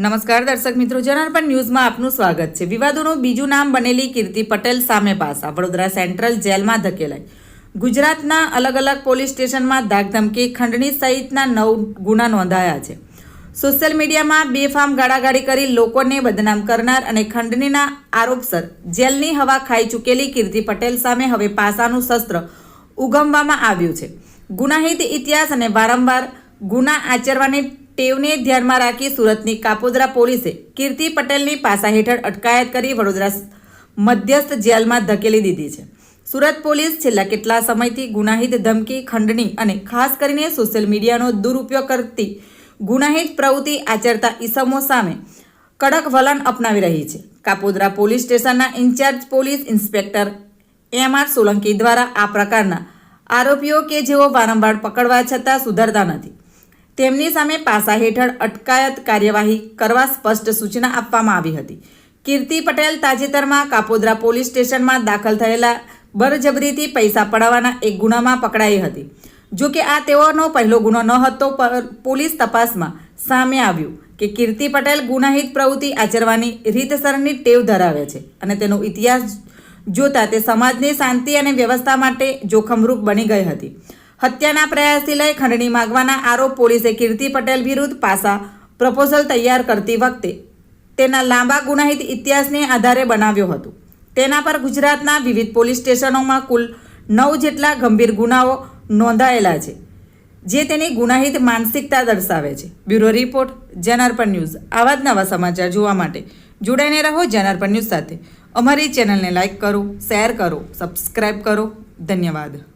નમસ્કાર દર્શક મિત્રો, જનાર્પણ ન્યૂઝમાં આપનું સ્વાગત છે. વિવાદોનું બીજું નામ બનેલી કીર્તિ પટેલ સામે પાસા. વડોદરા સેન્ટ્રલ જેલમાં ધકેલાઈ. ગુજરાતના અલગ અલગ પોલીસ સ્ટેશનમાં ધાકધમકી, ખંડણી સહિતના નવ ગુના નોંધાયા છે. સોશિયલ મીડિયામાં બેફામ ગાળાગાળી કરી લોકોને બદનામ કરનાર અને ખંડણીના આરોપસર જેલની હવા ખાઈ ચૂકેલી કીર્તિ પટેલ સામે હવે પાસાનું શસ્ત્ર ઉગમવામાં આવ્યું છે. ગુનાહિત ઇતિહાસ અને વારંવાર ગુના આચરવાની ટેવને ધ્યાનમાં રાખી સુરતની કાપોદ્રા પોલીસે કીર્તિ પટેલની પાસા હેઠળ અટકાયત કરી વડોદરા મધ્યસ્થ જેલમાં ધકેલી દીધી છે. સુરત પોલીસ છેલ્લા કેટલા સમયથી ગુનાહિત ધમકી, ખંડણી અને ખાસ કરીને સોશિયલ મીડિયાનો દુરુપયોગ કરતી ગુનાહિત પ્રવૃત્તિ આચરતા ઈસમો સામે કડક વલણ અપનાવી રહી છે. કાપોદ્રા પોલીસ સ્ટેશનના incharge police inspector M R Solanki દ્વારા આ પ્રકારના આરોપીઓ કે જેઓ વારંવાર પકડવા છતાં સુધરતા નથી. તેમની સામે પાસા હેઠળ અટકાયત કાર્યવાહી કરવા સ્પષ્ટ સૂચના આપવામાં આવી હતી. કીર્તિ પટેલ તાજેતરમાં કાપોદ્રા પોલીસ સ્ટેશનમાં દાખલ થયેલા બરજબરીથી પૈસા પડાવવાના એક ગુનામાં પકડાઈ હતી. જો કે આ તેઓનો પહેલો ગુનો ન હતો પોલીસ તપાસમાં સામે આવ્યું કે કીર્તિ પટેલ ગુનાહિત પ્રવૃત્તિ આચરવાની રીતસરની ટેવ ધરાવે છે અને તેનો ઇતિહાસ જોતા તે સમાજની શાંતિ અને વ્યવસ્થા માટે જોખમરૂપ બની ગઈ હતી. હત્યાના પ્રયાસથી લઈ ખંડણી માગવાના આરોપ પોલીસે કીર્તિ પટેલ વિરુદ્ધ પાસા પ્રપોઝલ તૈયાર કરતી વખતે તેના લાંબા ગુનાહિત ઇતિહાસને આધારે બનાવ્યો હતો. તેના પર ગુજરાતના વિવિધ પોલીસ સ્ટેશનોમાં કુલ નવ જેટલા ગંભીર ગુનાઓ નોંધાયેલા છે, જે તેની ગુનાહિત માનસિકતા દર્શાવે છે. Bureau report, Janarpan news. આવા જ નવા સમાચાર જોવા માટે જોડાઈને રહો જનાર્પણ ન્યૂઝ સાથે. અમારી ચેનલને લાઇક કરો, શેર કરો સબસ્ક્રાઈબ કરો. ધન્યવાદ.